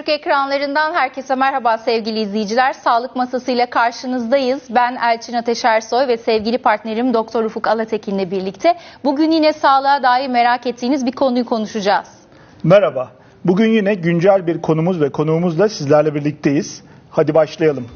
Habertürk ekranlarından herkese merhaba sevgili izleyiciler. Sağlık masasıyla karşınızdayız. Ben Elçin Ateş Ersoy ve sevgili partnerim Doktor Ufuk Alatekin'le birlikte. Bugün yine sağlığa dair merak ettiğiniz bir konuyu konuşacağız. Merhaba. Bugün yine güncel bir konumuz ve konuğumuzla sizlerle birlikteyiz. Hadi başlayalım.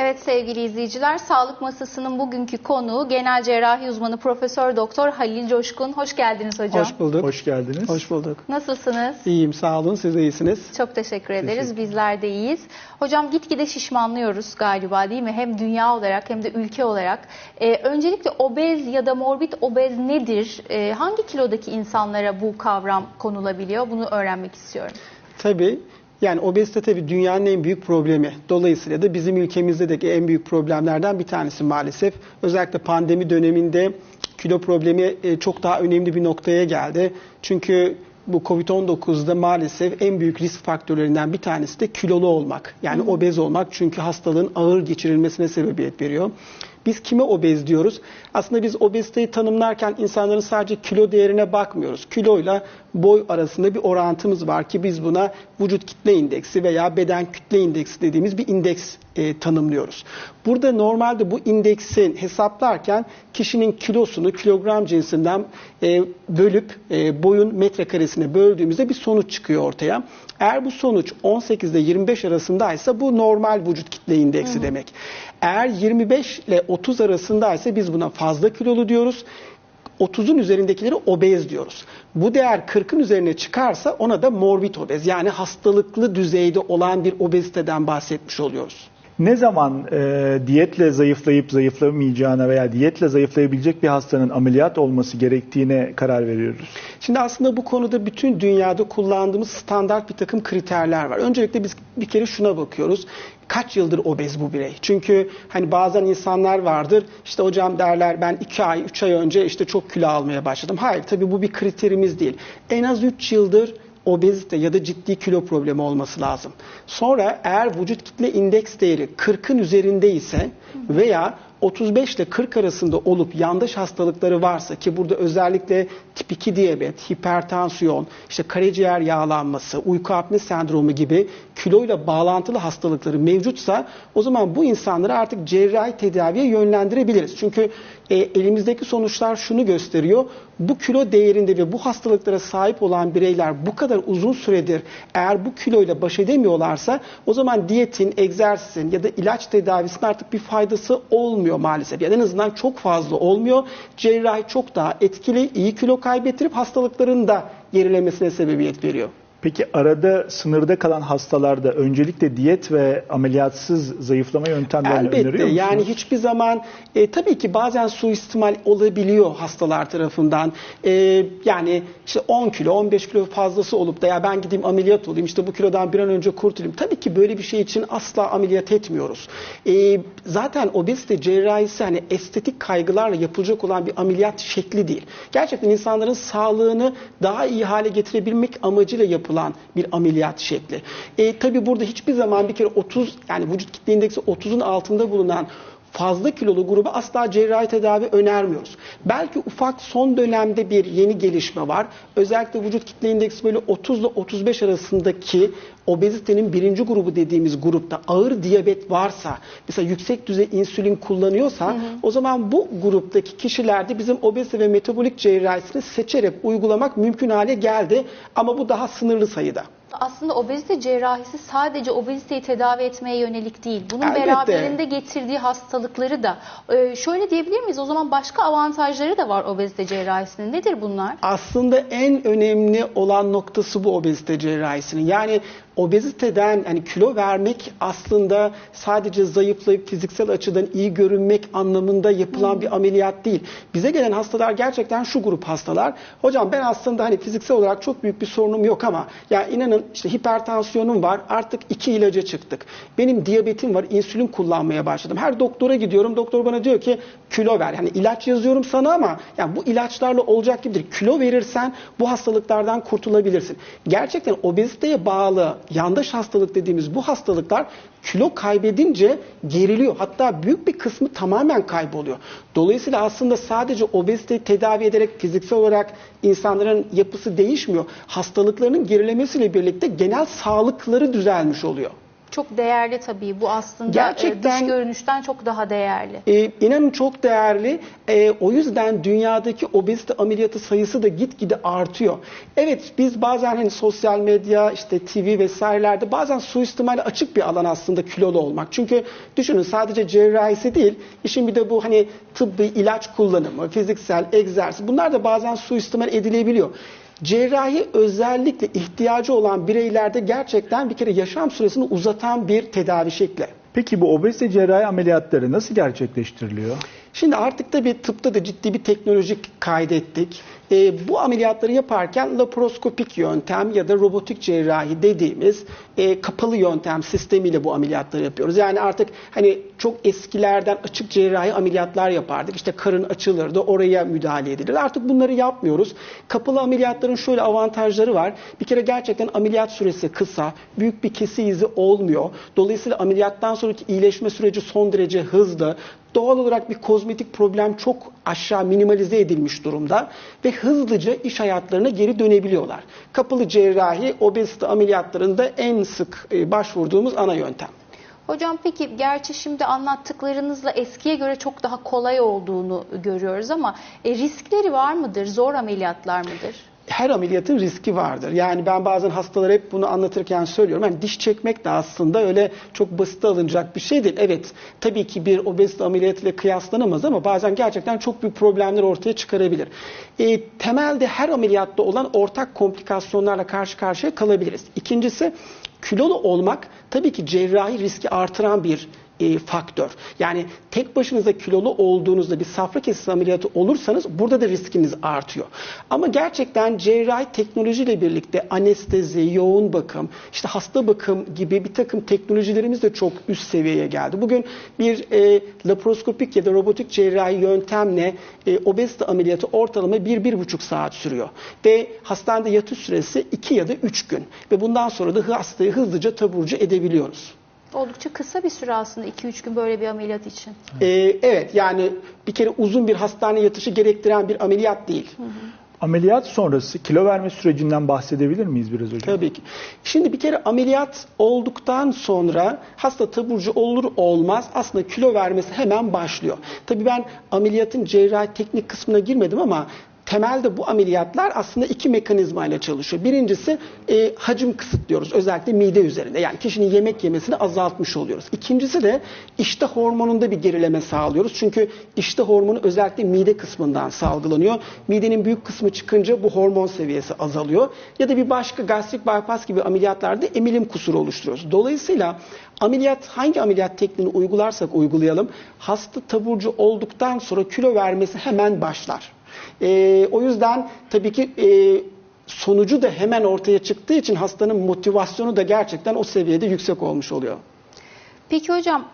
Evet sevgili izleyiciler, sağlık masasının bugünkü konuğu genel cerrahi uzmanı Profesör Doktor Halil Coşkun. Hoş geldiniz hocam. Hoş bulduk. Hoş geldiniz. Hoş bulduk. Nasılsınız? İyiyim sağ olun. Siz de iyisiniz. Çok teşekkür ederiz. Bizler de iyiyiz. Hocam gitgide şişmanlıyoruz galiba değil mi? Hem dünya olarak hem de ülke olarak. Ee, öncelikle obez ya da morbid obez nedir? Ee, hangi kilodaki insanlara bu kavram konulabiliyor? Bunu öğrenmek istiyorum. Tabii yani obezite tabii dünyanın en büyük problemi. Dolayısıyla da bizim ülkemizde de en büyük problemlerden bir tanesi maalesef. Özellikle pandemi döneminde kilo problemi e, çok daha önemli bir noktaya geldi. Çünkü bu Covid-19'da maalesef en büyük risk faktörlerinden bir tanesi de kilolu olmak. Yani obez olmak çünkü hastalığın ağır geçirilmesine sebebiyet veriyor. Biz kime obez diyoruz? Aslında biz obeziteyi tanımlarken insanların sadece kilo değerine bakmıyoruz. Kiloyla boy arasında bir orantımız var ki biz buna vücut kitle indeksi veya beden kütle indeksi dediğimiz bir indeks e, tanımlıyoruz. Burada normalde bu indeksi hesaplarken kişinin kilosunu kilogram cinsinden e, bölüp e, boyun metrekaresine böldüğümüzde bir sonuç çıkıyor ortaya. Eğer bu sonuç 18 ile 25 arasındaysa bu normal vücut kitle indeksi demek. Eğer 25 ile 30 arasındaysa biz buna fazla kilolu diyoruz. 30'un üzerindekileri obez diyoruz. Bu değer 40'ın üzerine çıkarsa ona da morbid obez yani hastalıklı düzeyde olan bir obeziteden bahsetmiş oluyoruz. Ne zaman e, diyetle zayıflayıp zayıflamayacağına veya diyetle zayıflayabilecek bir hastanın ameliyat olması gerektiğine karar veriyoruz? Şimdi aslında bu konuda bütün dünyada kullandığımız standart bir takım kriterler var. Öncelikle biz bir kere şuna bakıyoruz. Kaç yıldır obez bu birey? Çünkü hani bazen insanlar vardır. İşte hocam derler ben 2 ay, 3 ay önce işte çok kilo almaya başladım. Hayır tabii bu bir kriterimiz değil. En az 3 yıldır obezite ya da ciddi kilo problemi olması lazım. Sonra eğer vücut kitle indeks değeri 40'ın üzerinde ise veya 35 ile 40 arasında olup yandaş hastalıkları varsa ki burada özellikle tip 2 diyabet, hipertansiyon, işte karaciğer yağlanması, uyku apne sendromu gibi kiloyla bağlantılı hastalıkları mevcutsa o zaman bu insanları artık cerrahi tedaviye yönlendirebiliriz. Çünkü e, elimizdeki sonuçlar şunu gösteriyor. Bu kilo değerinde ve bu hastalıklara sahip olan bireyler bu kadar uzun süredir eğer bu kiloyla baş edemiyorlarsa o zaman diyetin, egzersizin ya da ilaç tedavisinin artık bir faydası olmuyor maalesef. Ya da en azından çok fazla olmuyor. Cerrahi çok daha etkili, iyi kilo kaybettirip hastalıkların da gerilemesine sebebiyet veriyor. Peki arada sınırda kalan hastalarda öncelikle diyet ve ameliyatsız zayıflama yöntemlerini Elbette öneriyor musunuz? yani hiçbir zaman e, tabii ki bazen suistimal olabiliyor hastalar tarafından. E, yani işte 10 kilo 15 kilo fazlası olup da ya ben gideyim ameliyat olayım işte bu kilodan bir an önce kurtulayım. Tabii ki böyle bir şey için asla ameliyat etmiyoruz. E, zaten obezite cerrahisi hani estetik kaygılarla yapılacak olan bir ameliyat şekli değil. Gerçekten insanların sağlığını daha iyi hale getirebilmek amacıyla yapılan bir ameliyat şekli. E, tabii burada hiçbir zaman bir kere 30 yani vücut kitle indeksi 30'un altında bulunan fazla kilolu gruba asla cerrahi tedavi önermiyoruz. Belki ufak son dönemde bir yeni gelişme var. Özellikle vücut kitle indeksi böyle 30 ile 35 arasındaki obezitenin birinci grubu dediğimiz grupta ağır diyabet varsa, mesela yüksek düzey insülin kullanıyorsa o zaman bu gruptaki kişilerde bizim obezite ve metabolik cerrahisini seçerek uygulamak mümkün hale geldi. Ama bu daha sınırlı sayıda. Aslında obezite cerrahisi sadece obeziteyi tedavi etmeye yönelik değil. Bunun Elbette. beraberinde getirdiği hastalıkları da. Ee, şöyle diyebilir miyiz? O zaman başka avantajları da var obezite cerrahisinin. Nedir bunlar? Aslında en önemli olan noktası bu obezite cerrahisinin. Yani obeziteden hani kilo vermek aslında sadece zayıflayıp fiziksel açıdan iyi görünmek anlamında yapılan bir ameliyat değil. Bize gelen hastalar gerçekten şu grup hastalar. Hocam ben aslında hani fiziksel olarak çok büyük bir sorunum yok ama ya inanın işte hipertansiyonum var artık iki ilaca çıktık. Benim diyabetim var insülin kullanmaya başladım. Her doktora gidiyorum doktor bana diyor ki kilo ver. Yani ilaç yazıyorum sana ama yani bu ilaçlarla olacak gibidir. Kilo verirsen bu hastalıklardan kurtulabilirsin. Gerçekten obeziteye bağlı yandaş hastalık dediğimiz bu hastalıklar kilo kaybedince geriliyor. Hatta büyük bir kısmı tamamen kayboluyor. Dolayısıyla aslında sadece obeziteyi tedavi ederek fiziksel olarak insanların yapısı değişmiyor. Hastalıklarının gerilemesiyle birlikte genel sağlıkları düzelmiş oluyor. Çok değerli tabii. Bu aslında e, Gerçekten- dış görünüşten çok daha değerli. Ee, inanın çok değerli. Ee, o yüzden dünyadaki obezite ameliyatı sayısı da gitgide artıyor. Evet biz bazen hani sosyal medya, işte TV vesairelerde bazen suistimale açık bir alan aslında kilolu olmak. Çünkü düşünün sadece cerrahisi değil, işin bir de bu hani tıbbi ilaç kullanımı, fiziksel egzersiz bunlar da bazen suistimal edilebiliyor. Cerrahi özellikle ihtiyacı olan bireylerde gerçekten bir kere yaşam süresini uzatan bir tedavi şekli. Peki bu obezite cerrahi ameliyatları nasıl gerçekleştiriliyor? Şimdi artık da bir tıpta da ciddi bir teknolojik kaydettik. Ee, bu ameliyatları yaparken laparoskopik yöntem ya da robotik cerrahi dediğimiz e, kapalı yöntem sistemiyle bu ameliyatları yapıyoruz. Yani artık hani çok eskilerden açık cerrahi ameliyatlar yapardık. İşte karın açılırdı, oraya müdahale edilir. Artık bunları yapmıyoruz. Kapalı ameliyatların şöyle avantajları var. Bir kere gerçekten ameliyat süresi kısa, büyük bir kesi izi olmuyor. Dolayısıyla ameliyattan sonraki iyileşme süreci son derece hızlı. Doğal olarak bir kozmetik problem çok aşağı minimalize edilmiş durumda ve hızlıca iş hayatlarına geri dönebiliyorlar. Kapalı cerrahi obezite ameliyatlarında en sık e, başvurduğumuz ana yöntem. Hocam peki gerçi şimdi anlattıklarınızla eskiye göre çok daha kolay olduğunu görüyoruz ama e, riskleri var mıdır? Zor ameliyatlar mıdır? Her ameliyatın riski vardır. Yani ben bazen hastalara hep bunu anlatırken söylüyorum. Yani diş çekmek de aslında öyle çok basit alınacak bir şey değil. Evet tabii ki bir obezite ameliyatıyla kıyaslanamaz ama bazen gerçekten çok büyük problemler ortaya çıkarabilir. E, temelde her ameliyatta olan ortak komplikasyonlarla karşı karşıya kalabiliriz. İkincisi kilolu olmak tabii ki cerrahi riski artıran bir e, faktör. Yani tek başınıza kilolu olduğunuzda bir safra kesesi ameliyatı olursanız burada da riskiniz artıyor. Ama gerçekten cerrahi teknolojiyle birlikte anestezi, yoğun bakım, işte hasta bakım gibi bir takım teknolojilerimiz de çok üst seviyeye geldi. Bugün bir e, laparoskopik ya da robotik cerrahi yöntemle e, obezite ameliyatı ortalama 1-1,5 saat sürüyor. Ve hastanede yatış süresi 2 ya da 3 gün. Ve bundan sonra da hastayı hızlıca taburcu edebiliyoruz. Oldukça kısa bir süre aslında 2-3 gün böyle bir ameliyat için. Ee, evet yani bir kere uzun bir hastane yatışı gerektiren bir ameliyat değil. Ameliyat sonrası kilo verme sürecinden bahsedebilir miyiz biraz hocam? Tabii ki. Şimdi bir kere ameliyat olduktan sonra hasta taburcu olur olmaz aslında kilo vermesi hemen başlıyor. Tabii ben ameliyatın cerrahi teknik kısmına girmedim ama temelde bu ameliyatlar aslında iki mekanizma ile çalışıyor. Birincisi e, hacim kısıtlıyoruz özellikle mide üzerinde. Yani kişinin yemek yemesini azaltmış oluyoruz. İkincisi de iştah hormonunda bir gerileme sağlıyoruz. Çünkü iştah hormonu özellikle mide kısmından salgılanıyor. Midenin büyük kısmı çıkınca bu hormon seviyesi azalıyor. Ya da bir başka gastrik bypass gibi ameliyatlarda emilim kusuru oluşturuyoruz. Dolayısıyla ameliyat hangi ameliyat tekniğini uygularsak uygulayalım hasta taburcu olduktan sonra kilo vermesi hemen başlar. Ee, o yüzden tabii ki e, sonucu da hemen ortaya çıktığı için hastanın motivasyonu da gerçekten o seviyede yüksek olmuş oluyor. Peki hocam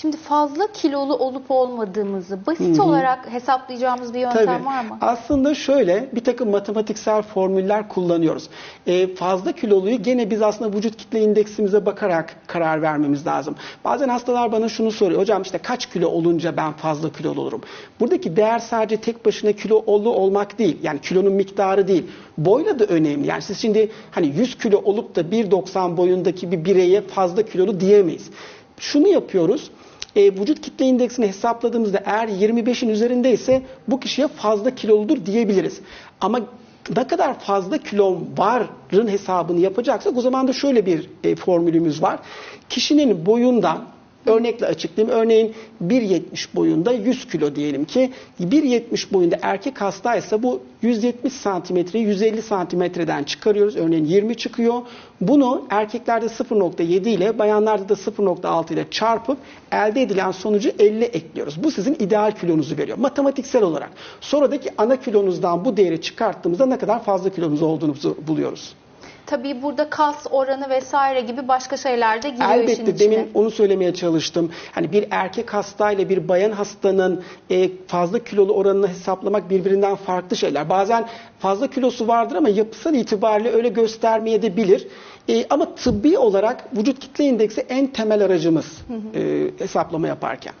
şimdi fazla kilolu olup olmadığımızı basit olarak hesaplayacağımız bir yöntem Tabii. var mı? Aslında şöyle bir takım matematiksel formüller kullanıyoruz. Ee, fazla kiloluyu gene biz aslında vücut kitle indeksimize bakarak karar vermemiz lazım. Bazen hastalar bana şunu soruyor. Hocam işte kaç kilo olunca ben fazla kilolu olurum? Buradaki değer sadece tek başına kilolu olmak değil. Yani kilonun miktarı değil. Boyla da önemli. Yani siz şimdi hani 100 kilo olup da 1.90 boyundaki bir bireye fazla kilolu diyemeyiz. Şunu yapıyoruz e, vücut kitle indeksini hesapladığımızda eğer 25'in üzerindeyse bu kişiye fazla kiloludur diyebiliriz. Ama ne kadar fazla kilom varın hesabını yapacaksak o zaman da şöyle bir e, formülümüz var. Kişinin boyundan Örnekle açıklayayım. Örneğin 1.70 boyunda 100 kilo diyelim ki 1.70 boyunda erkek hastaysa bu 170 santimetreyi 150 santimetreden çıkarıyoruz. Örneğin 20 çıkıyor. Bunu erkeklerde 0.7 ile bayanlarda da 0.6 ile çarpıp elde edilen sonucu 50 ekliyoruz. Bu sizin ideal kilonuzu veriyor. Matematiksel olarak. Sonradaki ana kilonuzdan bu değeri çıkarttığımızda ne kadar fazla kilonuz olduğunuzu buluyoruz. Tabii burada kas oranı vesaire gibi başka şeyler de giriyor işin Elbette içine. demin onu söylemeye çalıştım. Hani bir erkek hastayla bir bayan hastanın e, fazla kilolu oranını hesaplamak birbirinden farklı şeyler. Bazen fazla kilosu vardır ama yapısal itibariyle öyle göstermeye de bilir. E, ama tıbbi olarak vücut kitle indeksi en temel aracımız e, hesaplama yaparken.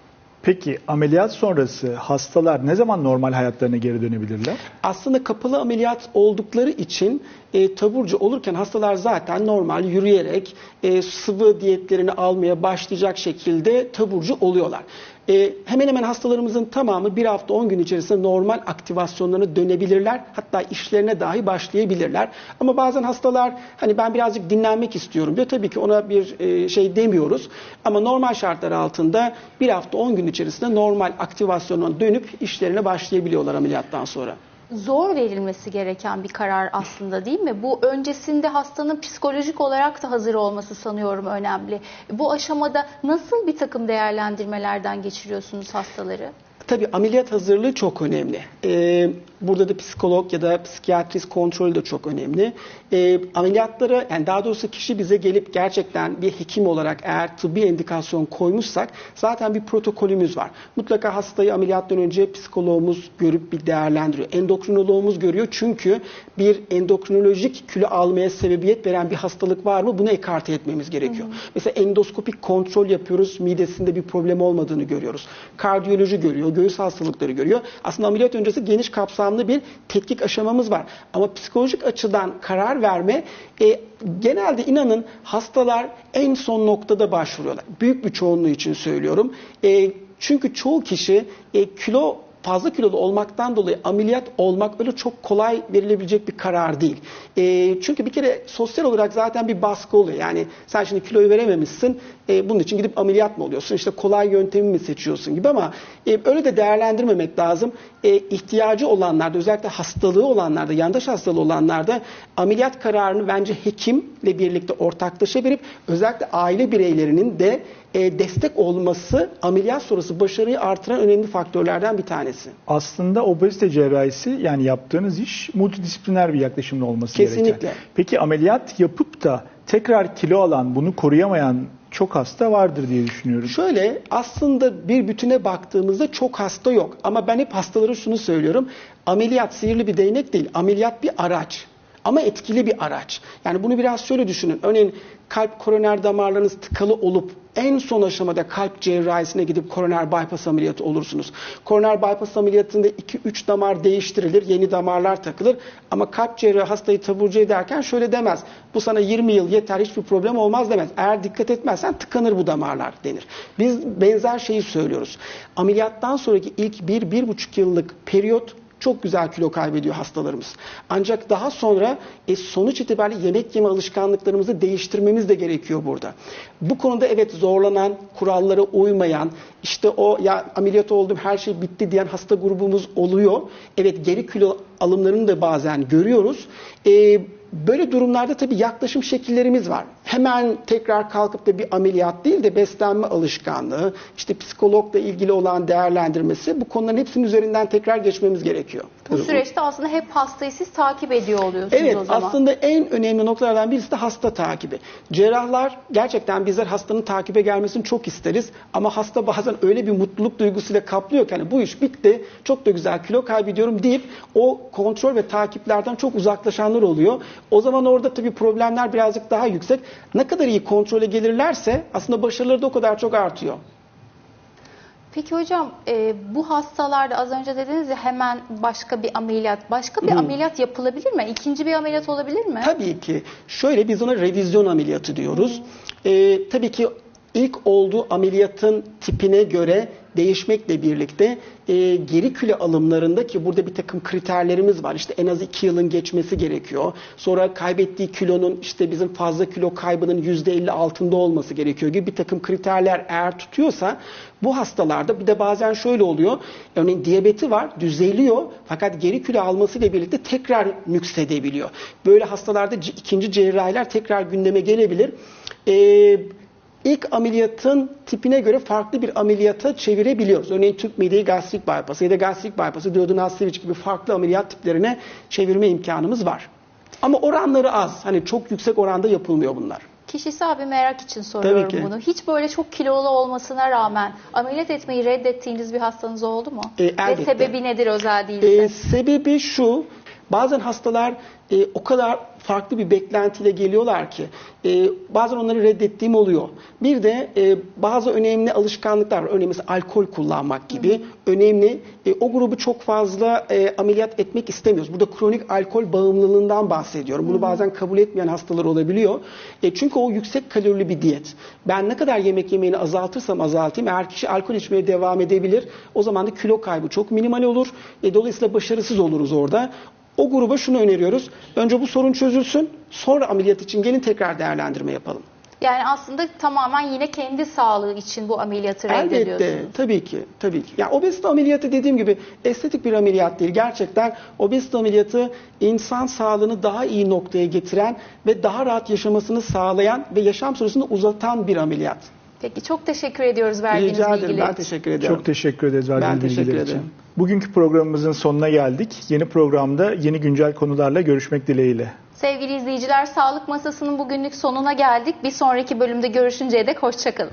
Peki ameliyat sonrası hastalar ne zaman normal hayatlarına geri dönebilirler? Aslında kapalı ameliyat oldukları için e, taburcu olurken hastalar zaten normal yürüyerek e, sıvı diyetlerini almaya başlayacak şekilde taburcu oluyorlar. E, hemen hemen hastalarımızın tamamı bir hafta 10 gün içerisinde normal aktivasyonlarına dönebilirler. Hatta işlerine dahi başlayabilirler. Ama bazen hastalar hani ben birazcık dinlenmek istiyorum diyor. Tabii ki ona bir e, şey demiyoruz. Ama normal şartlar altında bir hafta 10 gün içerisinde normal aktivasyona dönüp işlerine başlayabiliyorlar ameliyattan sonra. Zor verilmesi gereken bir karar aslında değil mi? Bu öncesinde hastanın psikolojik olarak da hazır olması sanıyorum önemli. Bu aşamada nasıl bir takım değerlendirmelerden geçiriyorsunuz hastaları? Tabii ameliyat hazırlığı çok önemli. Ee, burada da psikolog ya da psikiyatrist kontrolü de çok önemli. Ee, ameliyatlara, yani daha doğrusu kişi bize gelip gerçekten bir hekim olarak eğer tıbbi indikasyon koymuşsak zaten bir protokolümüz var. Mutlaka hastayı ameliyattan önce psikologumuz görüp bir değerlendiriyor. Endokrinologumuz görüyor çünkü bir endokrinolojik kilo almaya sebebiyet veren bir hastalık var mı bunu ekarte etmemiz gerekiyor. Mesela endoskopik kontrol yapıyoruz, midesinde bir problem olmadığını görüyoruz. Kardiyoloji görüyor, göğüs hastalıkları görüyor. Aslında ameliyat öncesi geniş kapsamlı bir tetkik aşamamız var. Ama psikolojik açıdan karar verme e, genelde inanın hastalar en son noktada başvuruyorlar. Büyük bir çoğunluğu için söylüyorum. E, çünkü çoğu kişi e, kilo fazla kilolu olmaktan dolayı ameliyat olmak öyle çok kolay verilebilecek bir karar değil. E, çünkü bir kere sosyal olarak zaten bir baskı oluyor. Yani sen şimdi kiloyu verememişsin, e, bunun için gidip ameliyat mı oluyorsun? İşte kolay yöntemi mi seçiyorsun gibi ama e, öyle de değerlendirmemek lazım. E, ihtiyacı olanlarda, özellikle hastalığı olanlarda, yandaş hastalığı olanlarda ameliyat kararını bence hekimle birlikte ortaklaşa verip özellikle aile bireylerinin de e, destek olması ameliyat sonrası başarıyı artıran önemli faktörlerden bir tanesi. Aslında obezite cerrahisi yani yaptığınız iş multidisipliner bir yaklaşımla olması Kesinlikle. gereken. Peki ameliyat yapıp da tekrar kilo alan, bunu koruyamayan çok hasta vardır diye düşünüyorum. Şöyle aslında bir bütüne baktığımızda çok hasta yok. Ama ben hep hastalara şunu söylüyorum. Ameliyat sihirli bir değnek değil. Ameliyat bir araç. Ama etkili bir araç. Yani bunu biraz şöyle düşünün. Örneğin kalp koroner damarlarınız tıkalı olup en son aşamada kalp cerrahisine gidip koroner bypass ameliyatı olursunuz. Koroner bypass ameliyatında 2-3 damar değiştirilir, yeni damarlar takılır. Ama kalp cerrahı hastayı taburcu ederken şöyle demez. Bu sana 20 yıl yeter, hiçbir problem olmaz demez. Eğer dikkat etmezsen tıkanır bu damarlar denir. Biz benzer şeyi söylüyoruz. Ameliyattan sonraki ilk 1-1,5 yıllık periyot çok güzel kilo kaybediyor hastalarımız. Ancak daha sonra e, sonuç itibariyle yemek yeme alışkanlıklarımızı değiştirmemiz de gerekiyor burada. Bu konuda evet zorlanan, kurallara uymayan, işte o ya ameliyat oldum her şey bitti diyen hasta grubumuz oluyor. Evet geri kilo alımlarını da bazen görüyoruz. E, Böyle durumlarda tabii yaklaşım şekillerimiz var. Hemen tekrar kalkıp da bir ameliyat değil de beslenme alışkanlığı, işte psikologla ilgili olan değerlendirmesi bu konuların hepsinin üzerinden tekrar geçmemiz gerekiyor. Bu süreçte aslında hep hastayı siz takip ediyor oluyorsunuz Evet o zaman. aslında en önemli noktalardan birisi de hasta takibi. Cerrahlar gerçekten bizler hastanın takibe gelmesini çok isteriz ama hasta bazen öyle bir mutluluk duygusuyla kaplıyor ki hani bu iş bitti çok da güzel kilo kaybediyorum deyip o kontrol ve takiplerden çok uzaklaşanlar oluyor. O zaman orada tabii problemler birazcık daha yüksek. Ne kadar iyi kontrole gelirlerse aslında başarıları da o kadar çok artıyor. Peki hocam e, bu hastalarda az önce dediniz ya hemen başka bir ameliyat, başka bir ameliyat yapılabilir mi? İkinci bir ameliyat olabilir mi? Tabii ki. Şöyle biz ona revizyon ameliyatı diyoruz. Ee, tabii ki ilk olduğu ameliyatın tipine göre değişmekle birlikte e, geri kilo alımlarında ki burada bir takım kriterlerimiz var. İşte en az 2 yılın geçmesi gerekiyor. Sonra kaybettiği kilonun işte bizim fazla kilo kaybının %50 altında olması gerekiyor gibi bir takım kriterler eğer tutuyorsa bu hastalarda bir de bazen şöyle oluyor. Örneğin diyabeti var, düzeliyor fakat geri kilo almasıyla birlikte tekrar nüksedebiliyor. Böyle hastalarda ikinci cerrahiler tekrar gündeme gelebilir. Eee İlk ameliyatın tipine göre farklı bir ameliyata çevirebiliyoruz. Örneğin tüp mideyi gastrik bypass ya da gastrik bypass'ı duodenal switch gibi farklı ameliyat tiplerine çevirme imkanımız var. Ama oranları az. Hani çok yüksek oranda yapılmıyor bunlar. Kişisel bir merak için soruyorum bunu. Hiç böyle çok kilolu olmasına rağmen ameliyat etmeyi reddettiğiniz bir hastanız oldu mu? E, Ve sebebi nedir özel değilse? Ee, sebebi şu, bazen hastalar e, o kadar farklı bir beklentiyle geliyorlar ki e, bazen onları reddettiğim oluyor. Bir de e, bazı önemli alışkanlıklar var. Örneğin mesela alkol kullanmak gibi önemli. E, o grubu çok fazla e, ameliyat etmek istemiyoruz. Burada kronik alkol bağımlılığından bahsediyorum. Bunu bazen kabul etmeyen hastalar olabiliyor. E, çünkü o yüksek kalorili bir diyet. Ben ne kadar yemek yemeğini azaltırsam azaltayım eğer kişi alkol içmeye devam edebilir o zaman da kilo kaybı çok minimal olur. E, dolayısıyla başarısız oluruz orada. O gruba şunu öneriyoruz. Önce bu sorun çözülsün. Sonra ameliyat için gelin tekrar değerlendirme yapalım. Yani aslında tamamen yine kendi sağlığı için bu ameliyatı reddediyorsunuz. Elbette. Tabii ki. Tabii ki. Yani obezite ameliyatı dediğim gibi estetik bir ameliyat değil. Gerçekten obezite ameliyatı insan sağlığını daha iyi noktaya getiren ve daha rahat yaşamasını sağlayan ve yaşam süresini uzatan bir ameliyat. Peki çok teşekkür ediyoruz verdiğiniz Rica ederim. bilgiler Ben için. teşekkür ederim. Çok teşekkür ederiz verdiğiniz Ben teşekkür bilgiler için. ederim. Bugünkü programımızın sonuna geldik. Yeni programda yeni güncel konularla görüşmek dileğiyle. Sevgili izleyiciler, Sağlık Masası'nın bugünlük sonuna geldik. Bir sonraki bölümde görüşünceye dek hoşçakalın.